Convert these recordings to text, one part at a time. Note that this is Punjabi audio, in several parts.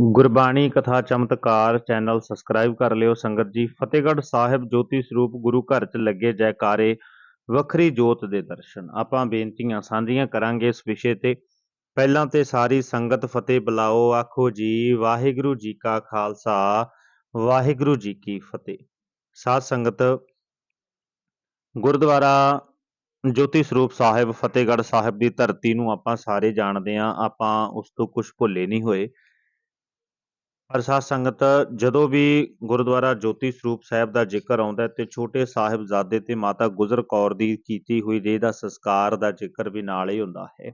ਗੁਰਬਾਣੀ ਕਥਾ ਚਮਤਕਾਰ ਚੈਨਲ ਸਬਸਕ੍ਰਾਈਬ ਕਰ ਲਿਓ। ਸੰਗਤ ਜੀ, ਫਤਿਹਗੜ੍ਹ ਸਾਹਿਬ ਜੋਤੀ ਸਰੂਪ ਗੁਰੂ ਘਰ 'ਚ ਲੱਗੇ ਜੈਕਾਰੇ ਵੱਖਰੀ ਜੋਤ ਦੇ ਦਰਸ਼ਨ। ਆਪਾਂ ਬੇਨਤੀਆਂ ਸਾਂਝੀਆਂ ਕਰਾਂਗੇ ਇਸ ਵਿਸ਼ੇ ਤੇ। ਪਹਿਲਾਂ ਤੇ ਸਾਰੀ ਸੰਗਤ ਫਤਿਹ ਬੁਲਾਓ। ਆਖੋ ਜੀ, ਵਾਹਿਗੁਰੂ ਜੀ ਕਾ ਖਾਲਸਾ, ਵਾਹਿਗੁਰੂ ਜੀ ਕੀ ਫਤਿਹ। ਸਾਧ ਸੰਗਤ, ਗੁਰਦੁਆਰਾ ਜੋਤੀ ਸਰੂਪ ਸਾਹਿਬ, ਫਤਿਹਗੜ੍ਹ ਸਾਹਿਬ ਦੀ ਧਰਤੀ ਨੂੰ ਆਪਾਂ ਸਾਰੇ ਜਾਣਦੇ ਹਾਂ। ਆਪਾਂ ਉਸ ਤੋਂ ਕੁਝ ਭੁੱਲੇ ਨਹੀਂ ਹੋਏ। ਪਰ ਸਾਧ ਸੰਗਤ, ਜਦੋਂ ਵੀ ਗੁਰਦੁਆਰਾ ਜੋਤੀ ਸਰੂਪ ਸਾਹਿਬ ਦਾ ਜ਼ਿਕਰ ਆਉਂਦਾ ਤੇ ਛੋਟੇ ਸਾਹਿਬਜ਼ਾਦੇ ਤੇ ਮਾਤਾ ਗੁਜਰ ਕੌਰ ਦੀ ਕੀਤੀ ਹੋਈ ਦੇਹ ਦਾ ਸੰਸਕਾਰ ਦਾ ਜ਼ਿਕਰ ਵੀ ਨਾਲ ਹੀ ਹੁੰਦਾ ਹੈ।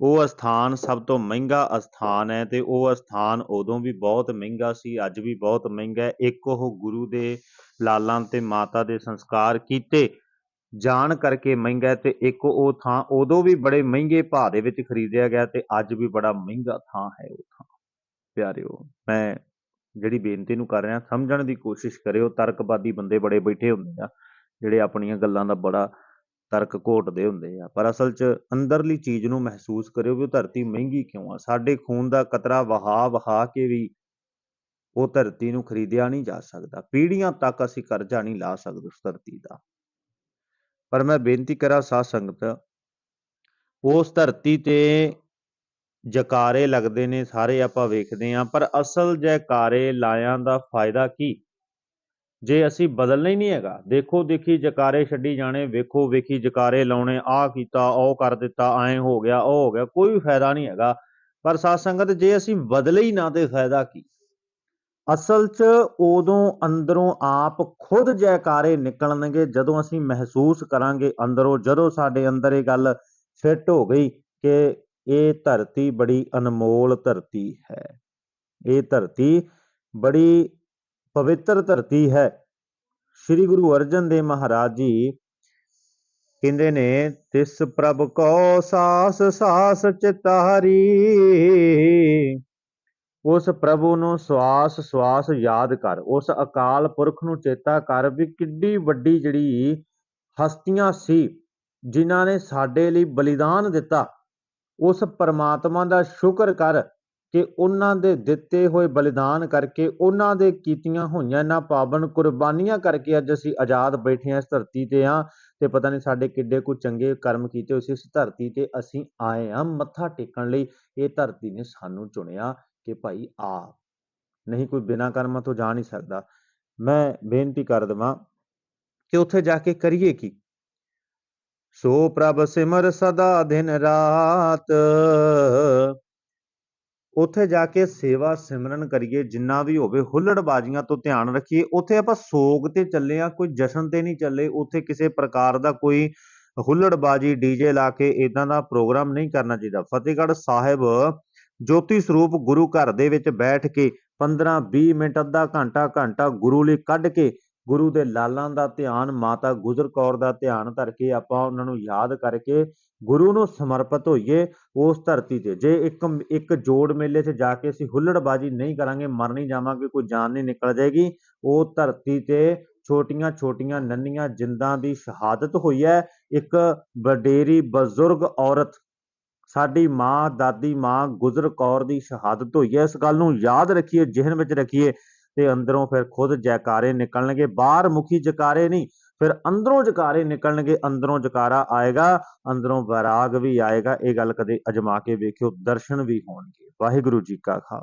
ਉਹ ਅਸਥਾਨ ਸਭ ਤੋਂ ਮਹਿੰਗਾ ਅਸਥਾਨ ਹੈ ਤੇ ਉਹ ਅਸਥਾਨ ਉਦੋਂ ਵੀ ਬਹੁਤ ਮਹਿੰਗਾ ਸੀ, ਅੱਜ ਵੀ ਬਹੁਤ ਮਹਿੰਗਾ ਹੈ। ਇੱਕ ਉਹ ਗੁਰੂ ਦੇ ਲਾਲਾਂ ਤੇ ਮਾਤਾ ਦੇ ਸੰਸਕਾਰ ਕੀਤੇ, ਜਾਣ ਕਰਕੇ ਮਹਿੰਗਾ ਤੇ ਇੱਕ ਉਹ ਥਾਂ ਉਦੋਂ ਵੀ ਬੜੇ ਮਹਿੰਗੇ ਭਾਅ ਦੇ ਵਿੱਚ ਖਰੀਦਿਆ ਗਿਆ ਤੇ ਅੱਜ ਵੀ ਬੜਾ ਮਹਿੰਗਾ ਥਾਂ ਹੈ ਉਹ ਥਾਂ। ਪਿਆਰਿਓ, ਮੈਂ ਜਿਹੜੀ ਬੇਨਤੀ ਨੂੰ ਕਰ ਰਿਹਾ, ਸਮਝਣ ਦੀ ਕੋਸ਼ਿਸ਼ ਕਰਿਓ, ਤਰਕਵਾਦੀ ਬੰਦੇ ਬੜੇ ਬੈਠੇ ਹੁੰਦੇ ਆ, ਜਿਹੜੇ ਆਪਣੀਆਂ ਗੱਲਾਂ ਦਾ ਬੜਾ ਤਰਕ ਘੋਟਦੇ ਹੁੰਦੇ ਆ, ਪਰ ਅਸਲ 'ਚ ਅੰਦਰਲੀ ਚੀਜ਼ ਨੂੰ ਮਹਿਸੂਸ ਕਰਿਓ ਵੀ ਉਹ ਧਰਤੀ ਮਹਿੰਗੀ ਕਿਉਂ ਆ, ਸਾਡੇ ਖੂਨ ਦਾ ਕਤਰਾ ਵਹਾ ਵਹਾ ਕੇ ਵੀ ਉਹ ਧਰਤੀ ਨੂੰ ਖਰੀਦਿਆ ਨਹੀਂ ਜਾ ਸਕਦਾ, ਪੀੜ੍ਹੀਆਂ ਤੱਕ ਅਸੀਂ ਕਰਜ਼ਾ ਨਹੀਂ ਲਾ ਸਕਦੇ ਉਸ ਧਰਤੀ ਦਾ। ਪਰ ਮੈਂ ਬੇਨਤੀ ਕਰਾਂ ਸਾਧ ਸੰਗਤ, ਉਸ ਧਰਤੀ ਤੇ ਜੈਕਾਰੇ ਲੱਗਦੇ ਨੇ, ਸਾਰੇ ਆਪਾਂ ਵੇਖਦੇ ਆਂ ਪਰ ਅਸਲ ਜੈਕਾਰੇ ਲਾਇਆਂ ਦਾ ਫਾਇਦਾ ਕੀ? ਜੇ ਅਸੀਂ ਬਦਲਣਾ ਹੀ ਨਹੀਂ ਹੈਗਾ, ਦੇਖੋ ਦੇਖੀ ਜਕਾਰੇ ਛੱਡੀ ਜਾਣੇ, ਵੇਖੋ ਵੇਖੀ ਜਕਾਰੇ ਲਾਉਣੇ, ਆਹ ਕੀਤਾ, ਉਹ ਕਰ ਦਿੱਤਾ, ਐਂ ਹੋ ਗਿਆ, ਉਹ ਹੋ ਗਿਆ, ਕੋਈ ਫਾਇਦਾ ਨਹੀਂ ਹੈਗਾ। ਪਰ ਸਾਧ ਸੰਗਤ, ਜੇ ਅਸੀਂ ਬਦਲੇ ਹੀ ਨਾ, ਤੇ ਫਾਇਦਾ ਕੀ? ਅਸਲ 'ਚ ਉਦੋਂ ਅੰਦਰੋਂ ਆਪ ਖੁਦ ਜੈਕਾਰੇ ਨਿਕਲਣਗੇ, ਜਦੋਂ ਅਸੀਂ ਮਹਿਸੂਸ ਕਰਾਂਗੇ ਅੰਦਰੋਂ, ਜਦੋਂ ਸਾਡੇ ਅੰਦਰ ਇਹ ਗੱਲ ਫਿੱਟ ਹੋ ਗਈ ਕਿ ਇਹ ਧਰਤੀ ਬੜੀ ਅਨਮੋਲ ਧਰਤੀ ਹੈ। ਇਹ ਧਰਤੀ ਬੜੀ ਪਵਿੱਤਰ ਧਰਤੀ ਹੈ। ਸ੍ਰੀ ਗੁਰੂ ਅਰਜਨ ਦੇਵ ਮਹਾਰਾਜ ਜੀ ਕਹਿੰਦੇ ਨੇ, ਤਿਸ ਪ੍ਰਭ ਕੋ ਸਾਸ ਸਾਸ ਚਿਤਾਰੀ। ਉਸ ਪ੍ਰਭੂ ਨੂੰ ਸਵਾਸ ਸਵਾਸ ਯਾਦ ਕਰ। ਉਸ ਅਕਾਲ ਪੁਰਖ ਨੂੰ ਚੇਤਾ ਕਰ ਵੀ ਕਿੱਡੀ ਵੱਡੀ ਜਿਹੜੀ ਹਸਤੀਆਂ ਸੀ, ਜਿਨ੍ਹਾਂ ਨੇ ਸਾਡੇ ਲਈ ਬਲੀਦਾਨ ਦਿੱਤਾ। ਉਸ ਪਰਮਾਤਮਾ ਦਾ ਸ਼ੁਕਰ ਕਰ ਕਿ ਉਹਨਾਂ ਦੇ ਦਿੱਤੇ ਹੋਏ ਬਲੀਦਾਨ ਕਰਕੇ ਉਹਨਾਂ ਦੇ ਕੀਤੀਆਂ ਹੋਈਆਂ ਇਹਨਾਂ ਪਾਵਨ ਕੁਰਬਾਨੀਆਂ ਕਰਕੇ ਅੱਜ ਅਸੀਂ ਆਜ਼ਾਦ ਬੈਠੇ ਹਾਂ ਇਸ ਧਰਤੀ ਤੇ ਆ ਤੇ ਪਤਾ ਨਹੀਂ ਸਾਡੇ ਕਿੱਡੇ ਕੁ ਚੰਗੇ ਕਰਮ ਕੀਤੇ ਹੋਏ ਸੀ, ਇਸ ਧਰਤੀ ਤੇ ਅਸੀਂ ਆਏ ਆ ਮੱਥਾ ਟੇਕਣ ਲਈ ਇਹ ਧਰਤੀ ਨੇ ਸਾਨੂੰ ਚੁਣਿਆ ਕਿ ਭਾਈ ਆ ਨਹੀਂ ਕੋਈ ਬਿਨਾਂ ਕਰਮਾਂ ਤੋਂ ਜਾ ਨਹੀਂ ਸਕਦਾ। ਮੈਂ ਬੇਨਤੀ ਕਰ ਦਵਾਂ ਕਿ ਉੱਥੇ ਜਾ ਕੇ ਕਰੀਏ ਕੀ? ਸੋ ਪ੍ਰਭ ਸਿਮਰ ਸਦਾ ਦਿਨ ਰਾਤ। ਉੱਥੇ ਜਾ ਕੇ ਸੇਵਾ ਸਿਮਰਨ ਕਰੀਏ, ਜਿੰਨਾ ਵੀ ਹੋਵੇ, ਹੁੱਲੜਬਾਜ਼ੀਆਂ ਤੋਂ ਧਿਆਨ ਰੱਖੀਏ। ਉੱਥੇ ਆਪਾਂ ਸੋਗ ਤੇ ਚੱਲੇ ਆ, ਕੋਈ ਜਸ਼ਨ ਤੇ ਨਹੀਂ ਚੱਲੇ। ਉੱਥੇ ਕਿਸੇ ਪ੍ਰਕਾਰ ਦਾ ਕੋਈ ਹੁੱਲੜਬਾਜ਼ੀ, ਡੀਜੇ ਲਾ ਕੇ ਇਦਾਂ ਦਾ ਪ੍ਰੋਗਰਾਮ ਨਹੀਂ ਕਰਨਾ ਚਾਹੀਦਾ। ਫਤਿਹਗੜ੍ਹ ਸਾਹਿਬ ਜੋਤੀ ਸਰੂਪ ਗੁਰੂ ਘਰ ਦੇ ਵਿੱਚ ਬੈਠ ਕੇ 15 20 ਮਿੰਟ, ਅੱਧਾ ਘੰਟਾ ਘੰਟਾ ਗੁਰੂ ਲਈ ਕੱਢ ਕੇ ਗੁਰੂ ਦੇ ਲਾਲਾਂ ਦਾ ਧਿਆਨ, ਮਾਤਾ ਗੁਜਰ ਕੌਰ ਦਾ ਧਿਆਨ ਧਰ ਕੇ ਆਪਾਂ ਉਹਨਾਂ ਨੂੰ ਯਾਦ ਕਰਕੇ ਗੁਰੂ ਨੂੰ ਸਮਰਪਿਤ ਹੋਈਏ ਉਸ ਧਰਤੀ ਤੇ। ਜੇ ਇੱਕ ਇੱਕ ਜੋੜ ਮੇਲੇ 'ਚ ਜਾ ਕੇ ਅਸੀਂ ਹੁੱਲੜਬਾਜੀ ਨਹੀਂ ਕਰਾਂਗੇ, ਮਰ ਨਹੀਂ ਜਾਵਾਂਗੇ, ਕੋਈ ਜਾਨ ਨਹੀਂ ਨਿਕਲ ਜਾਏਗੀ, ਉਹ ਧਰਤੀ ਤੇ ਛੋਟੀਆਂ ਛੋਟੀਆਂ ਨੰਨੀਆਂ ਜਿੰਦਾਂ ਦੀ ਸ਼ਹਾਦਤ ਹੋਈ ਹੈ। ਇੱਕ ਵਡੇਰੀ ਬਜ਼ੁਰਗ ਔਰਤ, ਸਾਡੀ ਮਾਂ, ਦਾਦੀ ਮਾਂ ਗੁਜਰ ਕੌਰ ਦੀ ਸ਼ਹਾਦਤ ਹੋਈ ਹੈ। ਇਸ ਗੱਲ ਨੂੰ ਯਾਦ ਰੱਖੀਏ, ਜਿਹਨ ਵਿੱਚ ਰੱਖੀਏ। ਤੇ ਅੰਦਰੋਂ ਫਿਰ ਖੁਦ ਜੈਕਾਰੇ ਨਿਕਲਣਗੇ, ਬਾਹਰ ਮੁਖੀ ਜੈਕਾਰੇ ਨਹੀਂ, ਫਿਰ ਅੰਦਰੋਂ ਜਕਾਰੇ ਨਿਕਲਣਗੇ, ਅੰਦਰੋਂ ਜਕਾਰਾ ਆਏਗਾ, ਅੰਦਰੋਂ ਵਿਰਾਗ ਵੀ ਆਏਗਾ, ਇਹ ਗੱਲ ਕਦੇ ਅਜਮਾ ਕੇ ਵੇਖਿਓ, ਦਰਸ਼ਨ ਵੀ ਹੋਣਗੇ। ਵਾਹਿਗੁਰੂ ਜੀ ਕਾ ਖਾਲਸਾ।